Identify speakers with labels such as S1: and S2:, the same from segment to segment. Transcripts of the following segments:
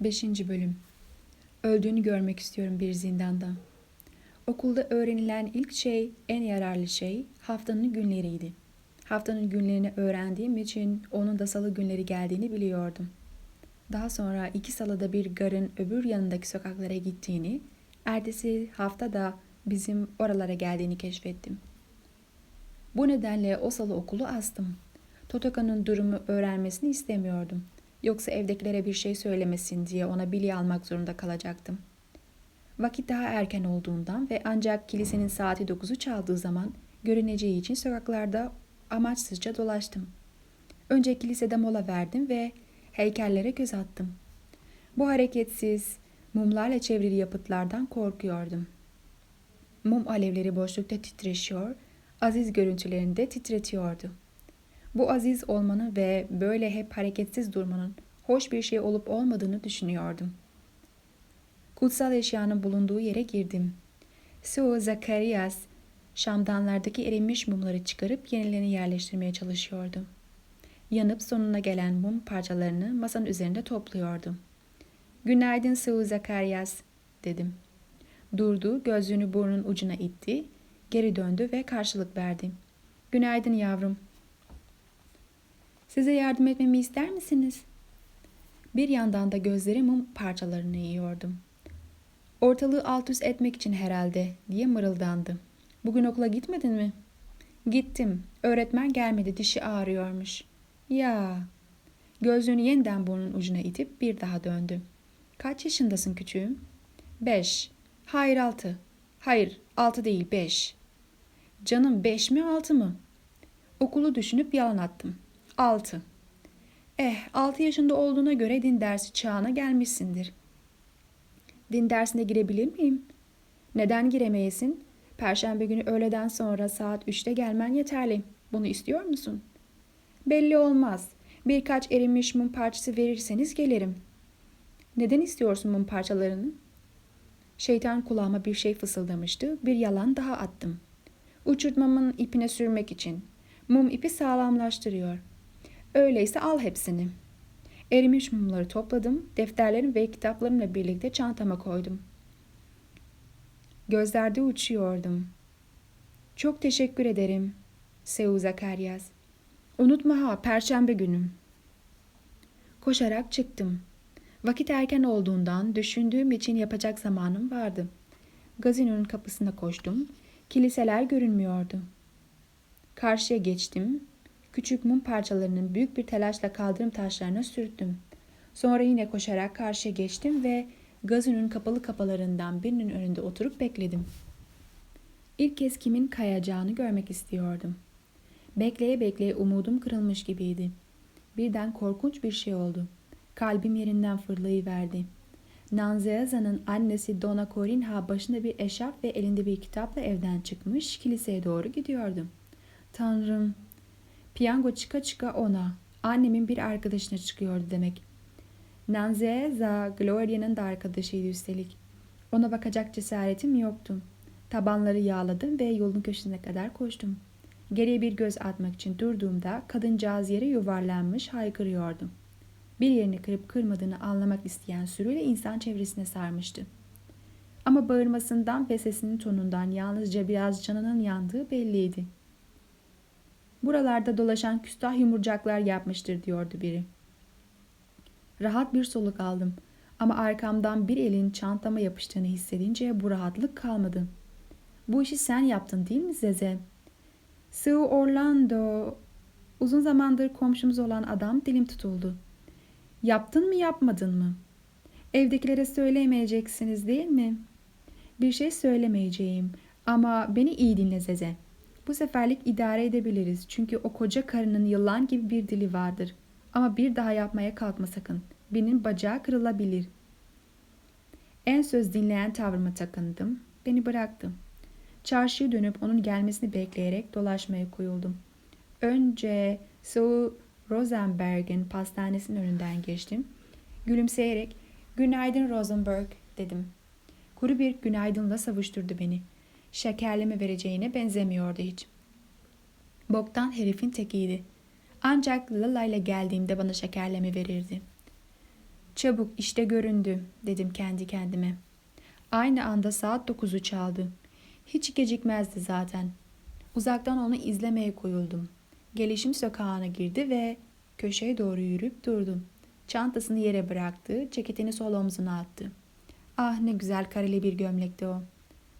S1: 5. Bölüm Öldüğünü görmek istiyorum bir zindanda. Okulda öğrenilen ilk şey, en yararlı şey haftanın günleriydi. Haftanın günlerini öğrendiğim için onun da salı günleri geldiğini biliyordum. Daha sonra iki salıda bir garın öbür yanındaki sokaklara gittiğini, ertesi hafta da bizim oralara geldiğini keşfettim. Bu nedenle o salı okulu astım. Totoka'nın durumu öğrenmesini istemiyordum. Yoksa evdekilere bir şey söylemesin diye ona bilye almak zorunda kalacaktım. Vakit daha erken olduğundan ve ancak kilisenin saati 9'u çaldığı zaman görüneceği için sokaklarda amaçsızca dolaştım. Önce kilisede mola verdim ve heykellere göz attım. Bu hareketsiz, mumlarla çevrili yapıtlardan korkuyordum. Mum alevleri boşlukta titreşiyor, aziz görüntülerini de titretiyordu. Bu aziz olmanın ve böyle hep hareketsiz durmanın hoş bir şey olup olmadığını düşünüyordum. Kutsal eşyanın bulunduğu yere girdim. Sue Zakarias, şamdanlardaki erinmiş mumları çıkarıp yenilerini yerleştirmeye çalışıyordu. Yanıp sonuna gelen mum parçalarını masanın üzerinde topluyordu. Günaydın Sue Zakarias, dedim. Durdu, gözlüğünü burnun ucuna itti, geri döndü ve karşılık verdi. Günaydın yavrum. Size yardım etmemi ister misiniz? Bir yandan da gözleri mum parçalarını yiyordum. Ortalığı alt üst etmek için herhalde diye mırıldandı. Bugün okula gitmedin mi? Gittim. Öğretmen gelmedi dişi ağrıyormuş. Ya. Gözlüğünü yeniden burnun ucuna itip bir daha döndü. Kaç yaşındasın küçüğüm? Beş. Hayır altı. Hayır altı değil beş. Canım beş mi altı mı? Okulu düşünüp yalan attım. Altı. Eh altı yaşında olduğuna göre din dersi çağına gelmişsindir. Din dersine girebilir miyim? Neden giremeyesin? Perşembe günü öğleden sonra saat üçte gelmen yeterli. Bunu istiyor musun? Belli olmaz. Birkaç erimiş mum parçası verirseniz gelirim. Neden istiyorsun mum parçalarını? Şeytan kulağıma bir şey fısıldamıştı. Bir yalan daha attım. Uçurtmamın ipine sürmek için. Mum ipi sağlamlaştırıyor. Öyleyse al hepsini. Erimiş mumları topladım, defterlerim ve kitaplarımla birlikte çantama koydum. Gözlerde uçuyordum. Çok teşekkür ederim, Seu Zakaryas. Unutma ha, perşembe günüm. Koşarak çıktım. Vakit erken olduğundan düşündüğüm için yapacak zamanım vardı. Gazinonun kapısına koştum. Kiliseler görünmüyordu. Karşıya geçtim. Küçük mum parçalarının büyük bir telaşla kaldırım taşlarına sürttüm. Sonra yine koşarak karşıya geçtim ve gazinonun kapalı kapılarından birinin önünde oturup bekledim. İlk kez kimin kayacağını görmek istiyordum. Bekleye bekleye umudum kırılmış gibiydi. Birden korkunç bir şey oldu. Kalbim yerinden fırlayıverdi. Nanzeaza'nın annesi Dona Corinha başında bir eşarp ve elinde bir kitapla evden çıkmış, kiliseye doğru gidiyordu. Tanrım, piyango çıka çıka ona, annemin bir arkadaşına çıkıyordu demek. Nanzeaza, Gloria'nın da arkadaşıydı üstelik. Ona bakacak cesaretim yoktu. Tabanları yağladım ve yolun köşesine kadar koştum. Geriye bir göz atmak için durduğumda kadıncağız yere yuvarlanmış haykırıyordu. Bir yerini kırıp kırmadığını anlamak isteyen sürüyle insan çevresine sarmıştı. Ama bağırmasından ve sesinin tonundan yalnızca biraz canının yandığı belliydi. Buralarda dolaşan küstah yumurcaklar yapmıştır diyordu biri. Rahat bir soluk aldım ama arkamdan bir elin çantama yapıştığını hissedince bu rahatlık kalmadı. Bu işi sen yaptın değil mi Zeze? Sue Orlando. Uzun zamandır komşumuz olan adam dilim tutuldu. Yaptın mı yapmadın mı? Evdekilere söyleyemeyeceksiniz değil mi? Bir şey söylemeyeceğim ama beni iyi dinle Zeze. Bu seferlik idare edebiliriz çünkü o koca karının yılan gibi bir dili vardır. Ama bir daha yapmaya kalkma sakın. Birinin bacağı kırılabilir. En söz dinleyen tavrıma takındım. Beni bıraktı. Çarşıya dönüp onun gelmesini bekleyerek dolaşmaya koyuldum. Önce Sue Rosenberg'in pastanesinin önünden geçtim. Gülümseyerek "Günaydın Rosenberg." dedim. Kuru bir günaydınla savuşturdu beni. Şekerleme vereceğine benzemiyordu hiç. Boktan herifin tekiydi. Ancak Lala ile geldiğimde bana şekerleme verirdi. Çabuk işte göründü dedim kendi kendime. Aynı anda saat dokuzu çaldı. Hiç gecikmezdi zaten. Uzaktan onu izlemeye koyuldum. Gelişim sokağına girdi ve köşeye doğru yürüyüp durdum. Çantasını yere bıraktı, ceketini sol omzuna attı. Ah ne güzel kareli bir gömlekti o.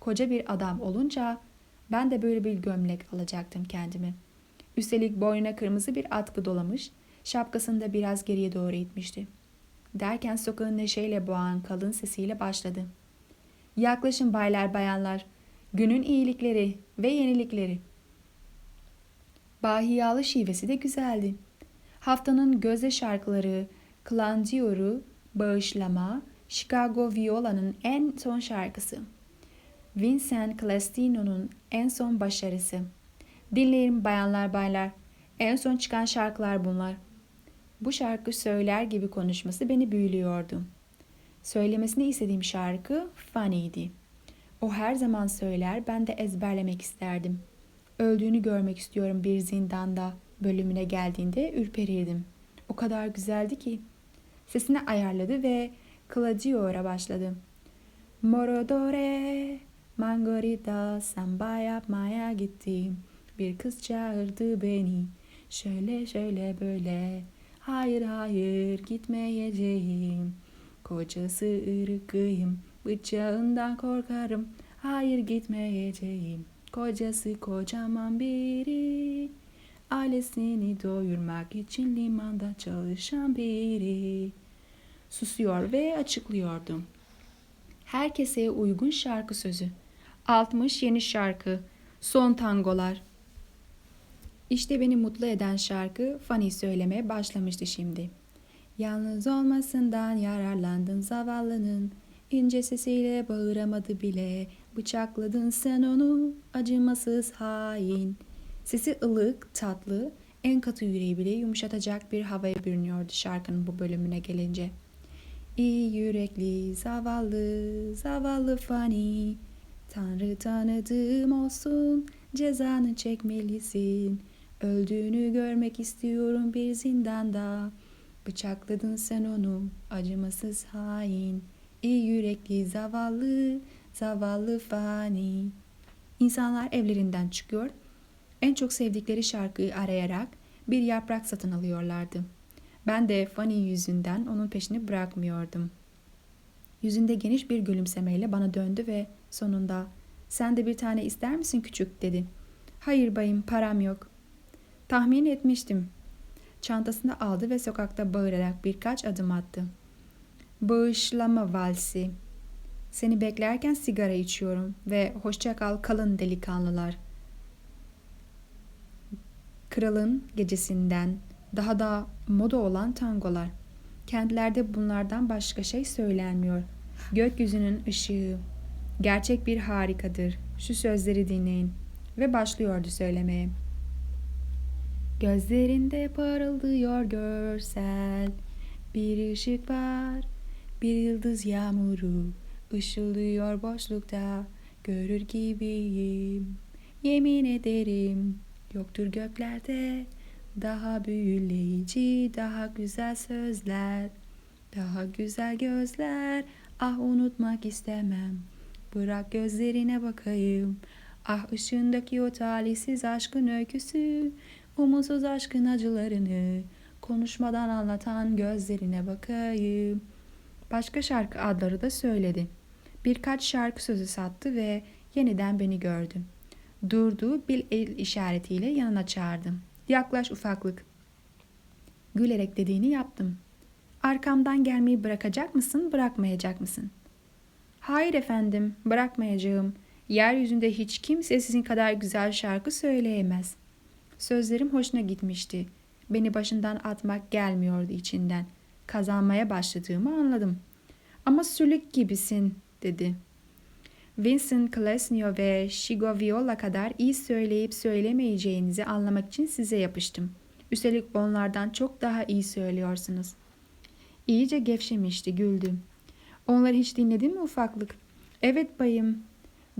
S1: Koca bir adam olunca ben de böyle bir gömlek alacaktım kendime. Üstelik boynuna kırmızı bir atkı dolamış, şapkasını da biraz geriye doğru itmişti. Derken sokağın neşeyle boğan kalın sesiyle başladı. Yaklaşın baylar bayanlar, günün iyilikleri ve yenilikleri. Bahiyalı şivesi de güzeldi. Haftanın gözde şarkıları, Clandior'u, Bağışlama, Chicago Viola'nın en son şarkısı. Vincent Celestino'nun en son başarısı. Dinleyin bayanlar baylar. En son çıkan şarkılar bunlar. Bu şarkı söyler gibi konuşması beni büyülüyordu. Söylemesini istediğim şarkı Funny'di. O her zaman söyler, ben de ezberlemek isterdim. Öldüğünü görmek istiyorum bir zindanda bölümüne geldiğinde ürperirdim. O kadar güzeldi ki. Sesini ayarladı ve Claudio'ra başladı. Morodore, Mangorita, samba yapmaya gittim. Bir kız çağırdı beni. Şöyle şöyle böyle. Hayır hayır gitmeyeceğim. Kocası ırkıyım. Bıçağından korkarım. Hayır gitmeyeceğim. Kocası kocaman biri. Ailesini doyurmak için limanda çalışan biri. Susuyor ve açıklıyordum. Herkese uygun şarkı sözü. 60 yeni şarkı. Son tangolar. İşte beni mutlu eden şarkı Fanny söylemeye başlamıştı şimdi. Yalnız olmasından yararlandın zavallının. İnce sesiyle bağıramadı bile. Bıçakladın sen onu acımasız hain. Sesi ılık, tatlı, en katı yüreği bile yumuşatacak bir havaya bürünüyordu şarkının bu bölümüne gelince. İyi yürekli, zavallı, zavallı Fanny. Tanrı tanıdığım olsun, cezanı çekmelisin. Öldüğünü görmek istiyorum bir zindanda. Bıçakladın sen onu, acımasız hain. İyi yürekli, zavallı, zavallı Fanny. İnsanlar evlerinden çıkıyor, en çok sevdikleri şarkıyı arayarak bir yaprak satın alıyorlardı. Ben de Fanny yüzünden onun peşini bırakmıyordum. Yüzünde geniş bir gülümsemeyle bana döndü ve sonunda ''Sen de bir tane ister misin küçük?'' dedi. ''Hayır bayım, param yok.'' Tahmin etmiştim. Çantasını aldı ve sokakta bağırarak birkaç adım attı. Bağışlama valsi. Seni beklerken sigara içiyorum ve hoşça kal kalın delikanlılar. Kralın gecesinden daha da moda olan tangolar. Kentlerde bunlardan başka şey söylenmiyor. Gökyüzünün ışığı. Gerçek bir harikadır. Şu sözleri dinleyin. Ve başlıyordu söylemeye. Gözlerinde parıldıyor görsel. Bir ışık var. Bir yıldız yağmuru. Işıldıyor boşlukta. Görür gibiyim. Yemin ederim. Yoktur göklerde daha büyüleyici, daha güzel sözler, daha güzel gözler. Ah unutmak istemem. Bırak gözlerine bakayım. Ah ışığındaki o talihsiz aşkın öyküsü, umutsuz aşkın acılarını konuşmadan anlatan gözlerine bakayım. Başka şarkı adları da söyledi. Birkaç şarkı sözü sattı ve yeniden beni gördü. Durdu, bir el işaretiyle yanına çağırdım. Yaklaş ufaklık. Gülerek dediğini yaptım. Arkamdan gelmeyi bırakacak mısın, bırakmayacak mısın? Hayır efendim, bırakmayacağım. Yeryüzünde hiç kimse sizin kadar güzel şarkı söyleyemez. Sözlerim hoşuna gitmişti. Beni başından atmak gelmiyordu içinden. Kazanmaya başladığımı anladım. Ama sülük gibisin, dedi. Vincent Klesnio ve Shigo Viola kadar iyi söyleyip söylemeyeceğinizi anlamak için size yapıştım. Üstelik onlardan çok daha iyi söylüyorsunuz. İyice gevşemişti, güldü. Onları hiç dinledin mi ufaklık? Evet bayım.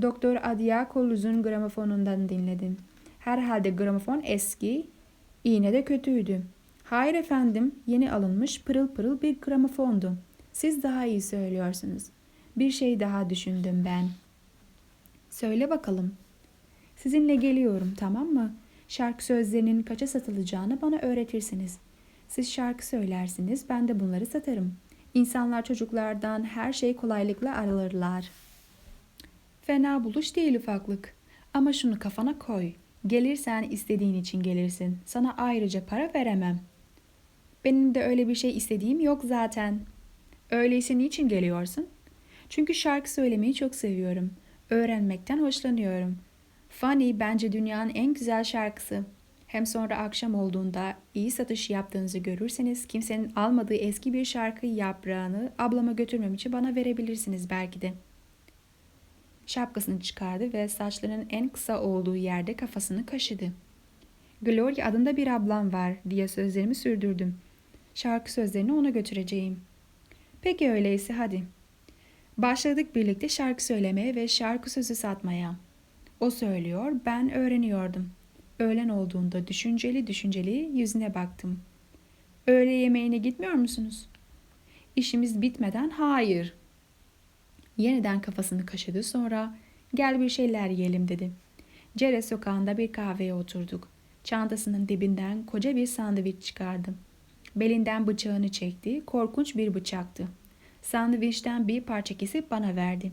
S1: Doktor Adiakoluz'un gramofonundan dinledim. Herhalde gramofon eski, iğne de kötüydü. Hayır efendim, yeni alınmış pırıl pırıl bir gramofondu. Siz daha iyi söylüyorsunuz. Bir şey daha düşündüm ben. Söyle bakalım. Sizinle geliyorum tamam mı? Şarkı sözlerinin kaça satılacağını bana öğretirsiniz. Siz şarkı söylersiniz, ben de bunları satarım. İnsanlar çocuklardan her şey kolaylıkla alırlar. Fena buluş değil ufaklık. Ama şunu kafana koy. Gelirsen istediğin için gelirsin. Sana ayrıca para veremem. Benim de öyle bir şey istediğim yok zaten. Öyleyse niçin geliyorsun? Çünkü şarkı söylemeyi çok seviyorum. Öğrenmekten hoşlanıyorum. Funny bence dünyanın en güzel şarkısı. Hem sonra akşam olduğunda iyi satış yaptığınızı görürseniz kimsenin almadığı eski bir şarkı yaprağını ablama götürmem için bana verebilirsiniz belki de. Şapkasını çıkardı ve saçlarının en kısa olduğu yerde kafasını kaşıdı. Gloria adında bir ablam var diye sözlerimi sürdürdüm. Şarkı sözlerini ona götüreceğim. Peki öyleyse hadi. Başladık birlikte şarkı söylemeye ve şarkı sözü satmaya. O söylüyor, ben öğreniyordum. Öğlen olduğunda düşünceli düşünceli yüzüne baktım. Öğle yemeğine gitmiyor musunuz? İşimiz bitmeden hayır. Yeniden kafasını kaşıdı sonra gel bir şeyler yiyelim dedi. Cere sokağında bir kahveye oturduk. Çantasının dibinden koca bir sandviç çıkardı. Belinden bıçağını çekti. Korkunç bir bıçaktı. Sandviçten bir parça kesip bana verdi.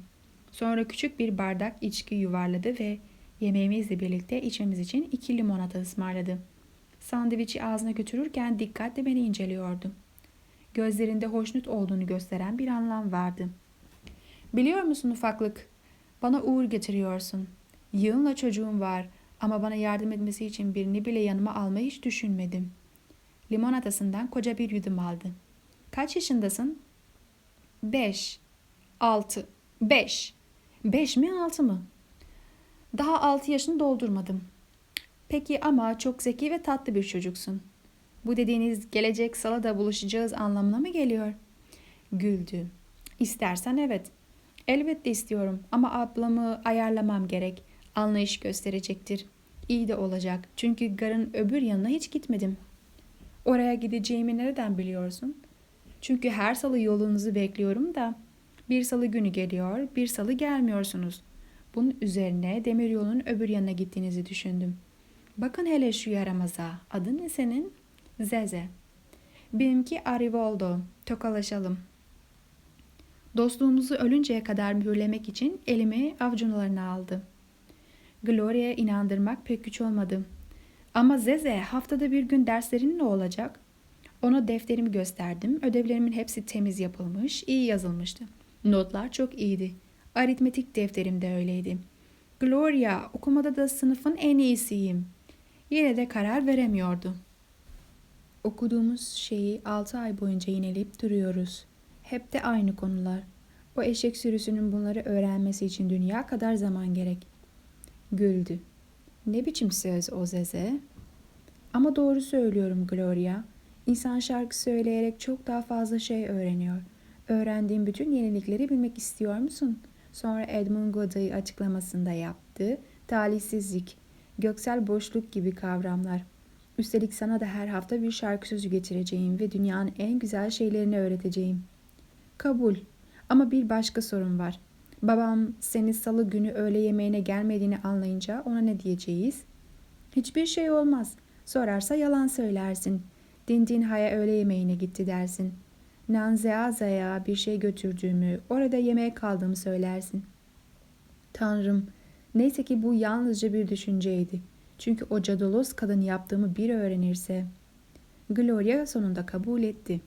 S1: Sonra küçük bir bardak içki yuvarladı ve yemeğimizle birlikte içmemiz için iki limonata ısmarladı. Sandviçi ağzına götürürken dikkatle beni inceliyordu. Gözlerinde hoşnut olduğunu gösteren bir anlam vardı. Biliyor musun ufaklık? Bana uğur getiriyorsun. Yığınla çocuğum var ama bana yardım etmesi için birini bile yanıma almayı hiç düşünmedim. Limonatasından koca bir yudum aldı. Kaç yaşındasın? Beş. Altı. Beş. Beş mi altı mı? Daha altı yaşını doldurmadım. Peki ama çok zeki ve tatlı bir çocuksun. Bu dediğiniz gelecek salada buluşacağız anlamına mı geliyor? Güldü. İstersen evet. Elbette istiyorum ama ablamı ayarlamam gerek. Anlayış gösterecektir. İyi de olacak. Çünkü garın öbür yanına hiç gitmedim. Oraya gideceğimi nereden biliyorsun? Çünkü her salı yolunuzu bekliyorum da bir salı günü geliyor, bir salı gelmiyorsunuz. Bunun üzerine demiryolun öbür yanına gittiğinizi düşündüm. Bakın hele şu yaramaza. Adın ne senin? Zeze. Benimki Arivoldo. Tokalaşalım. Dostluğumuzu ölünceye kadar mühürlemek için elimi avcunalarına aldı. Gloria'ya inandırmak pek güç olmadı. Ama Zeze haftada bir gün derslerin ne olacak? Ona defterimi gösterdim. Ödevlerimin hepsi temiz yapılmış, iyi yazılmıştı. Notlar çok iyiydi. Aritmetik defterim de öyleydi. Gloria, okumada da sınıfın en iyisiyim. Yine de karar veremiyordu. Okuduğumuz şeyi altı ay boyunca yineleyip duruyoruz. Hep de aynı konular. O eşek sürüsünün bunları öğrenmesi için dünya kadar zaman gerek. Güldü. Ne biçim söz o Zeze? Ama doğru söylüyorum Gloria. İnsan şarkı söyleyerek çok daha fazla şey öğreniyor. Öğrendiğim bütün yenilikleri bilmek istiyor musun? Sonra Edmund Godoy açıklamasında yaptı. Talihsizlik, göksel boşluk gibi kavramlar. Üstelik sana da her hafta bir şarkı sözü getireceğim ve dünyanın en güzel şeylerini öğreteceğim. Kabul. Ama bir başka sorun var. Babam seni salı günü öğle yemeğine gelmediğini anlayınca ona ne diyeceğiz? Hiçbir şey olmaz. Sorarsa yalan söylersin. Dindin Haya öğle yemeğine gitti dersin. Nanzeaza'ya bir şey götürdüğümü, orada yemeğe kaldığımı söylersin. Tanrım, neyse ki bu yalnızca bir düşünceydi. Çünkü o cadolos kadın yaptığımı bir öğrenirse... Gloria sonunda kabul etti.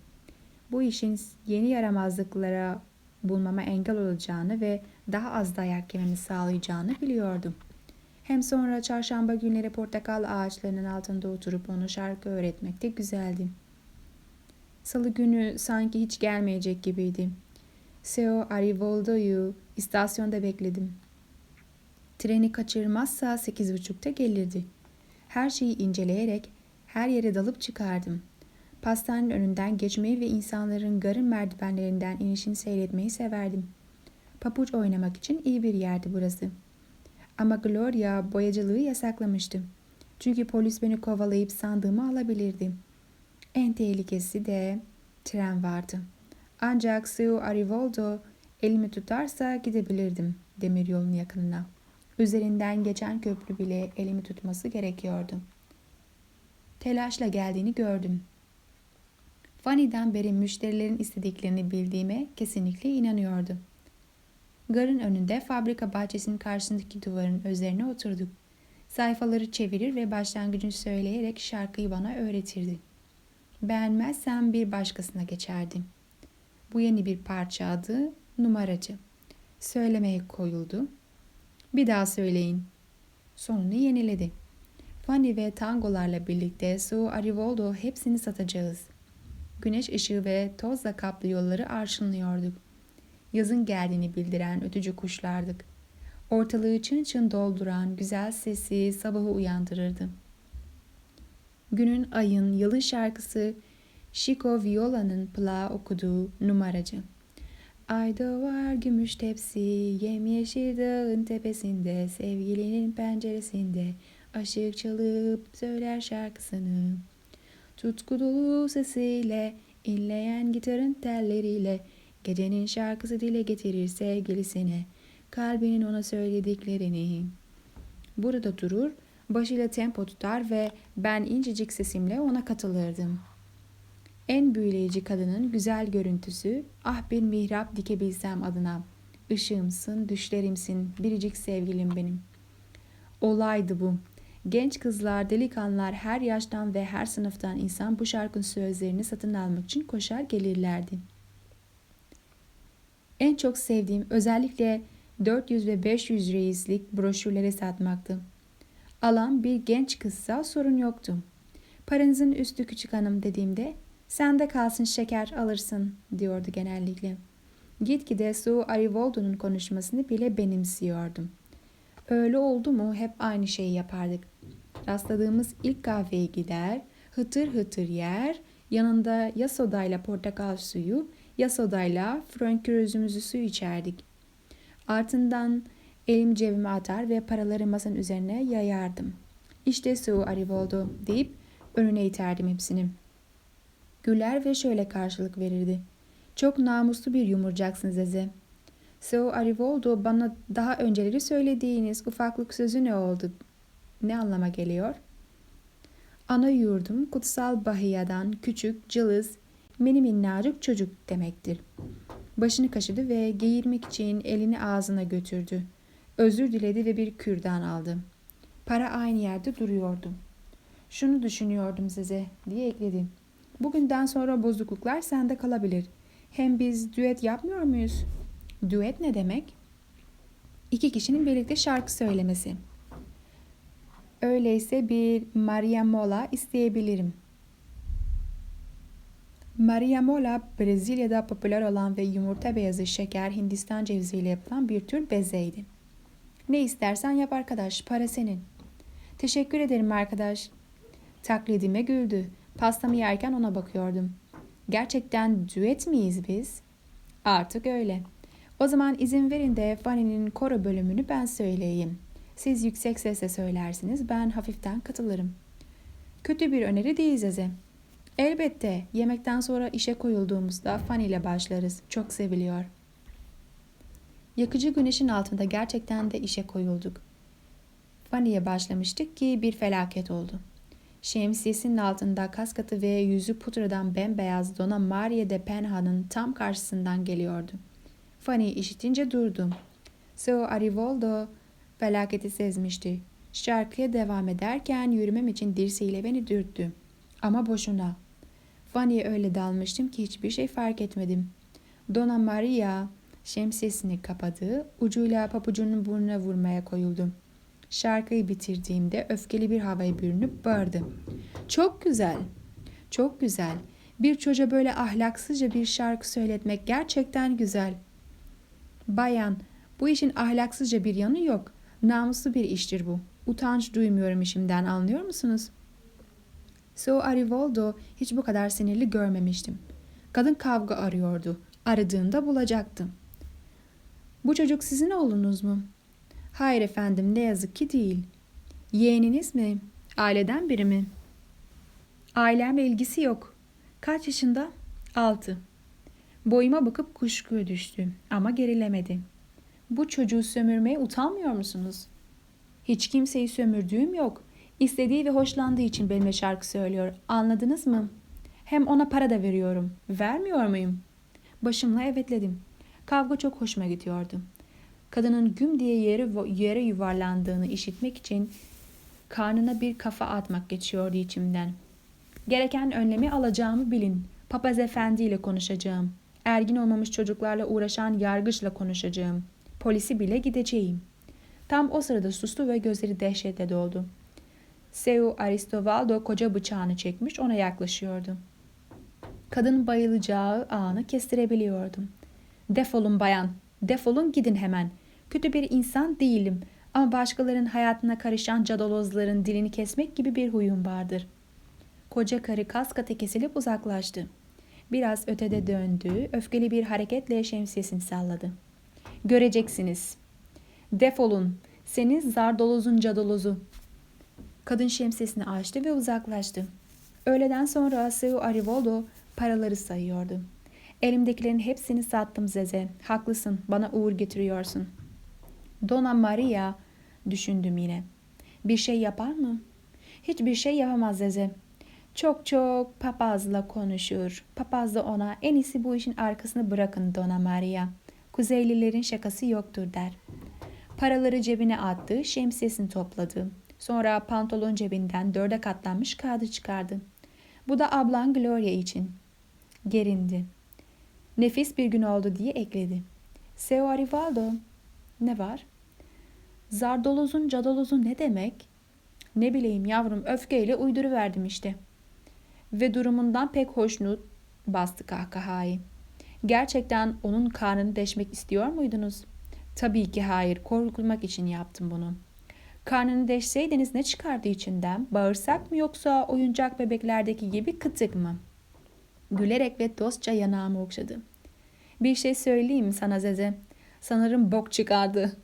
S1: Bu işin yeni yaramazlıklara bulmama engel olacağını ve daha az dayak yememi sağlayacağını biliyordum. Hem sonra çarşamba günleri portakal ağaçlarının altında oturup onu şarkı öğretmek de güzeldi. Salı günü sanki hiç gelmeyecek gibiydi. Seo Arivoldo'yu istasyonda bekledim. Treni kaçırmazsa sekiz buçukta gelirdi. Her şeyi inceleyerek her yere dalıp çıkardım. Pastanenin önünden geçmeyi ve insanların garın merdivenlerinden inişini seyretmeyi severdim. Papuç oynamak için iyi bir yerdi burası. Ama Gloria boyacılığı yasaklamıştı. Çünkü polis beni kovalayıp sandığımı alabilirdi. En tehlikesi de tren vardı. Ancak Seu Arivoldo elimi tutarsa gidebilirdim demiryolun yakınına. Üzerinden geçen köprü bile elimi tutması gerekiyordu. Telaşla geldiğini gördüm. Fanny'den beri müşterilerin istediklerini bildiğime kesinlikle inanıyordu. Garın önünde fabrika bahçesinin karşısındaki duvarın üzerine oturduk. Sayfaları çevirir ve başlangıcını söyleyerek şarkıyı bana öğretirdi. Beğenmezsem bir başkasına geçerdim. Bu yeni bir parça adı numaracı. Söylemeye koyuldu. Bir daha söyleyin. Sonunu yeniledi. Fanny ve tangolarla birlikte Su Arivoldo hepsini satacağız. Güneş ışığı ve tozla kaplı yolları arşınlıyorduk. Yazın geldiğini bildiren ötücü kuşlardık. Ortalığı çın çın dolduran güzel sesi sabahı uyandırırdı. Günün, ayın, yılın şarkısı Chico Viola'nın plağı okuduğu numaracı. Ay doğar gümüş tepsi, yemyeşil dağın tepesinde, sevgilinin penceresinde, aşık çalıp söyler şarkısını. Tutku dolu sesiyle, inleyen gitarın telleriyle, gecenin şarkısı dile getirir sevgilisine, kalbinin ona söylediklerini. Burada durur, başıyla tempo tutar ve ben incecik sesimle ona katılırdım.'' En büyüleyici kadının güzel görüntüsü, ah bir mihrap dikebilsem adına. Işığımsın, düşlerimsin, biricik sevgilim benim. Olaydı bu. Genç kızlar, delikanlılar her yaştan ve her sınıftan insan bu şarkının sözlerini satın almak için koşar gelirlerdi. En çok sevdiğim özellikle 400 ve 500 reislik broşürleri satmaktı. Alan bir genç kızsa sorun yoktu. Paranızın üstü küçük hanım dediğimde Sende kalsın şeker alırsın diyordu genellikle. Gitgide Su Arivoldo'nun konuşmasını bile benimsiyordum. Öyle oldu mu hep aynı şeyi yapardık. Rastladığımız ilk kahveye gider, hıtır hıtır yer, yanında ya sodayla portakal suyu ya sodayla frönkürözümüzü su içerdik. Ardından elim cebime atar ve paraları masanın üzerine yayardım. İşte Su Arivoldo deyip önüne iterdim hepsini.'' Güler ve şöyle karşılık verirdi. Çok namuslu bir yumurcaksın Zeze. Seo Arivoldo bana daha önceleri söylediğiniz ufaklık sözü ne oldu? Ne anlama geliyor? Ana yurdum kutsal bahiyadan küçük, cılız, mini minnacık çocuk demektir. Başını kaşıdı ve geğirmek için elini ağzına götürdü. Özür diledi ve bir kürdan aldı. Para aynı yerde duruyordu. Şunu düşünüyordum size diye ekledi. Bugünden sonra bozukluklar sende kalabilir. Hem biz düet yapmıyor muyuz? Düet ne demek? İki kişinin birlikte şarkı söylemesi. Öyleyse bir Maria Mola isteyebilirim. Maria Mola, Brezilya'da popüler olan ve yumurta beyazı şeker Hindistan ceviziyle yapılan bir tür bezeydi. Ne istersen yap arkadaş, para senin. Teşekkür ederim arkadaş. Taklidime güldü. Pastamı yerken ona bakıyordum. Gerçekten düet miyiz biz? Artık öyle. O zaman izin verin de Fanny'nin koro bölümünü ben söyleyeyim. Siz yüksek sesle söylersiniz, ben hafiften katılırım. Kötü bir öneri değil Zeze. Elbette yemekten sonra işe koyulduğumuzda Fanny ile başlarız. Çok seviliyor. Yakıcı güneşin altında gerçekten de işe koyulduk. Fanny'ye başlamıştık ki bir felaket oldu. Şemsiyesinin altında kaskatı ve yüzü pudradan bembeyaz Dona Maria de Penha'nın tam karşısından geliyordu. Fanny işitince durdu. Seo Arivoldo felaketi sezmişti. Şarkıya devam ederken yürümem için dirseğiyle beni dürttü. Ama boşuna. Fanny'e öyle dalmıştım ki hiçbir şey fark etmedim. Dona Maria şemsiyesini kapadı, ucuyla papucunun burnuna vurmaya koyuldu. Şarkıyı bitirdiğimde öfkeli bir havaya bürünüp bağırdı. Çok güzel, çok güzel. Bir çocuğa böyle ahlaksızca bir şarkı söyletmek gerçekten güzel. Bayan, bu işin ahlaksızca bir yanı yok. Namuslu bir iştir bu. Utanç duymuyorum işimden anlıyor musunuz? So Arivoldo hiç bu kadar sinirli görmemiştim. Kadın kavga arıyordu. Aradığında bulacaktım. Bu çocuk sizin oğlunuz mu? Hayır efendim ne yazık ki değil. Yeğeniniz mi? Aileden biri mi? Ailemle ilgisi yok. Kaç yaşında? Altı. Boyuma bakıp kuşkuya düştü ama gerilemedi. Bu çocuğu sömürmeye utanmıyor musunuz? Hiç kimseyi sömürdüğüm yok. İstediği ve hoşlandığı için benimle şarkı söylüyor. Anladınız mı? Hem ona para da veriyorum. Vermiyor muyum? Başımla evetledim. Kavga çok hoşuma gidiyordu. Kadının güm diye yere, yere yuvarlandığını işitmek için karnına bir kafa atmak geçiyordu içimden. Gereken önlemi alacağımı bilin. Papaz efendi ile konuşacağım. Ergin olmamış çocuklarla uğraşan yargıçla konuşacağım. Polisi bile gideceğim. Tam o sırada sustu ve gözleri dehşetle doldu. Seu Aristovaldo koca bıçağını çekmiş ona yaklaşıyordu. Kadın bayılacağı anı kestirebiliyordum. Defolun bayan, defolun gidin hemen. Kötü bir insan değilim ama başkalarının hayatına karışan cadalozların dilini kesmek gibi bir huyum vardır. Koca karı kas kate kesilip uzaklaştı. Biraz ötede döndü, öfkeli bir hareketle şemsiyesini salladı. Göreceksiniz. Defolun, seni zardolozun cadalozu. Kadın şemsiyesini açtı ve uzaklaştı. Öğleden sonra Seu Arivoldo paraları sayıyordu. Elimdekilerin hepsini sattım Zeze. Haklısın, bana uğur getiriyorsun. Dona Maria, düşündüm yine. Bir şey yapar mı? Hiçbir şey yapamaz Zeze. Çok çok papazla konuşur. Papaz da ona en iyisi bu işin arkasını bırakın Dona Maria. Kuzeylilerin şakası yoktur der. Paraları cebine attı, şemsiyesini topladı. Sonra pantolon cebinden dörde katlanmış kağıdı çıkardı. Bu da ablan Gloria için. Gerindi. Nefis bir gün oldu diye ekledi. Seu Arivaldo. Ne var? Zardolozun cadalozu ne demek? Ne bileyim yavrum öfkeyle uyduruverdim işte. Ve durumundan pek hoşnut bastı kahkahayı. Gerçekten onun karnını deşmek istiyor muydunuz? Tabii ki hayır. Korkulmak için yaptım bunu. Karnını deşseydiniz ne çıkardı içinden? Bağırsak mı yoksa oyuncak bebeklerdeki gibi kıtık mı? Gülerek ve dostça yanağımı okşadı. Bir şey söyleyeyim sana Zeze. Sanırım bok çıkardı.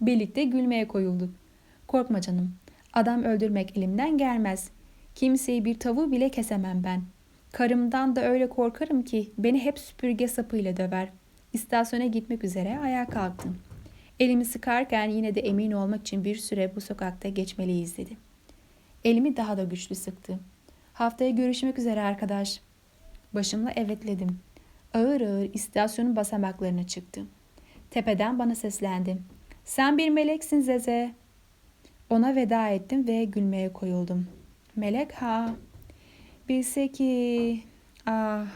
S1: Birlikte gülmeye koyulduk. Korkma canım. Adam öldürmek elimden gelmez. Kimseyi bir tavuğu bile kesemem ben. Karımdan da öyle korkarım ki beni hep süpürge sapıyla döver. İstasyona gitmek üzere ayağa kalktım. Elimi sıkarken yine de emin olmak için bir süre bu sokakta geçmeliyiz dedi. Elimi daha da güçlü sıktı. Haftaya görüşmek üzere arkadaş. Başımla evetledim. Ağır ağır istasyonun basamaklarına çıktı. Tepeden bana seslendi. Sen bir meleksin Zeze. Ona veda ettim ve gülmeye koyuldum. Melek ha. Bilse ki... Ah